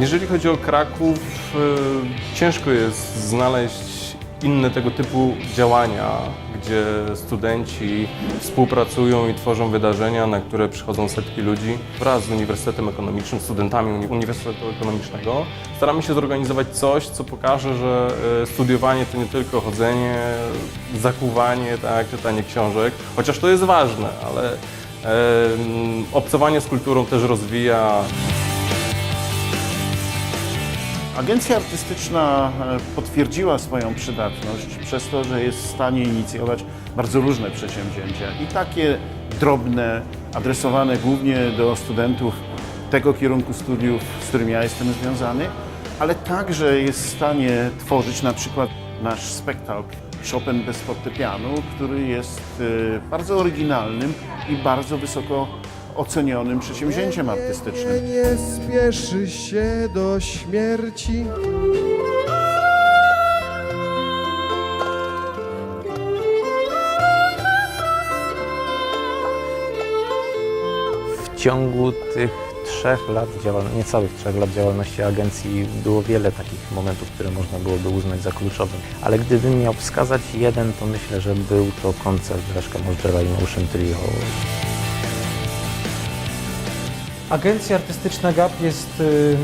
Jeżeli chodzi o Kraków, y, ciężko jest znaleźć inne tego typu działania, gdzie studenci współpracują i tworzą wydarzenia, na które przychodzą setki ludzi wraz z Uniwersytetem Ekonomicznym, studentami Uni- Uniwersytetu Ekonomicznego. Staramy się zorganizować coś, co pokaże, że y, studiowanie to nie tylko chodzenie, zakuwanie, tak, czytanie książek, chociaż to jest ważne, ale obcowanie z kulturą też rozwija Agencja artystyczna e, potwierdziła swoją przydatność przez to, że jest w stanie inicjować bardzo różne przedsięwzięcia i takie drobne, adresowane głównie do studentów tego kierunku studiów, z którym ja jestem związany, ale także jest w stanie tworzyć na przykład nasz spektakl Chopin bez fortepianu, który jest e, bardzo oryginalnym i bardzo wysoko ocenionym przedsięwzięciem artystycznym. Nie spieszy się do śmierci. W ciągu tych trzech lat, działal- niecałych trzech lat działalności agencji było wiele takich momentów, które można byłoby uznać za kluczowe. Ale gdybym miał wskazać jeden, to myślę, że był to koncert Leszka Możdżera i Motion Trio. Agencja Artystyczna GAP jest y,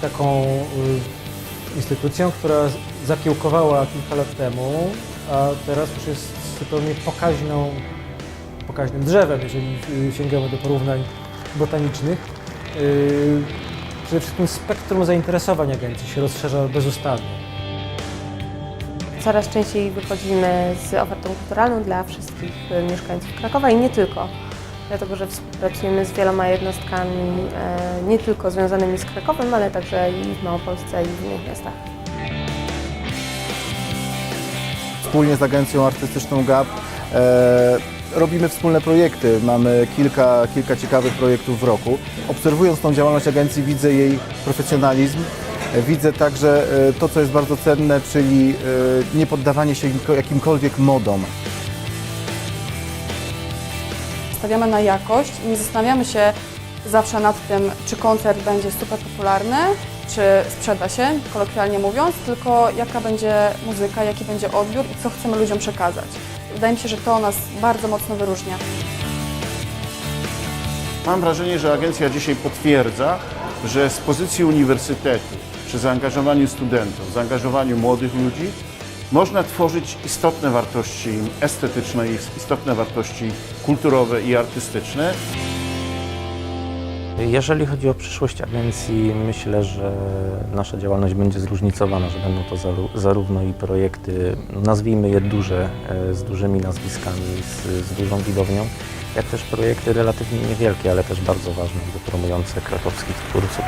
taką y, instytucją, która zakiełkowała kilka lat temu, a teraz już jest zupełnie pokaźną, pokaźnym drzewem, jeżeli sięgamy do porównań botanicznych. Y, Przede wszystkim spektrum zainteresowań agencji się rozszerza bezustannie. Coraz częściej wychodzimy z ofertą kulturalną dla wszystkich mieszkańców Krakowa i nie tylko. Dlatego, że współpracujemy z wieloma jednostkami e, nie tylko związanymi z Krakowem, ale także i w Małopolsce i w innych miastach. Wspólnie z Agencją Artystyczną GAP e, robimy wspólne projekty. Mamy kilka, kilka ciekawych projektów w roku. Obserwując tą działalność agencji widzę jej profesjonalizm. Widzę także e, to, co jest bardzo cenne, czyli e, nie poddawanie się jakimkolwiek modom. Stawiamy na jakość i nie zastanawiamy się zawsze nad tym, czy koncert będzie super popularny, czy sprzeda się, kolokwialnie mówiąc, tylko jaka będzie muzyka, jaki będzie odbiór i co chcemy ludziom przekazać. Wydaje mi się, że to nas bardzo mocno wyróżnia. Mam wrażenie, że agencja dzisiaj potwierdza, że z pozycji uniwersytetu, przy zaangażowaniu studentów, zaangażowaniu młodych ludzi, można tworzyć istotne wartości estetyczne istotne wartości kulturowe i artystyczne. Jeżeli chodzi o przyszłość agencji, myślę, że nasza działalność będzie zróżnicowana, że będą to zarówno i projekty, nazwijmy je duże, e, z dużymi nazwiskami, z, z dużą widownią, jak też projekty relatywnie niewielkie, ale też bardzo ważne, bo promujące krakowskich twórców.